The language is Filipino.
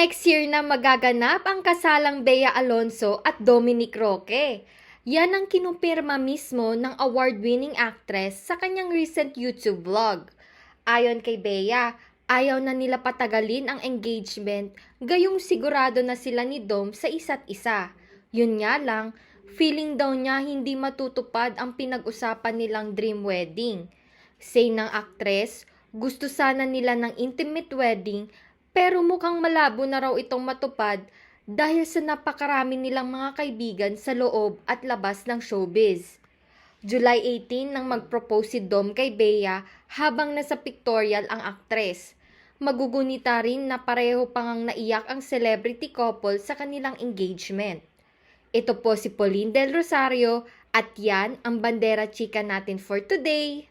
na magaganap ang kasalang Bea Alonso at Dominic Roque. Yan ang kinumpirma mismo ng award-winning actress sa kanyang recent YouTube vlog. Ayon kay Bea, ayaw na nila patagalin ang engagement, gayong sigurado na sila ni Dom sa isa't isa. Yun nga lang, feeling daw niya hindi matutupad ang pinag-usapan nilang dream wedding. Say ng actress, gusto sana nila ng intimate wedding pero mukhang malabo na raw itong matupad dahil sa napakarami nilang mga kaibigan sa loob at labas ng showbiz. July 18 nang mag-propose si Dom kay Bea habang nasa pictorial ang aktres. Magugunita rin na pareho pang naiyak ang celebrity couple sa kanilang engagement. Ito po si Pauline Del Rosario at yan ang bandera chika natin for today.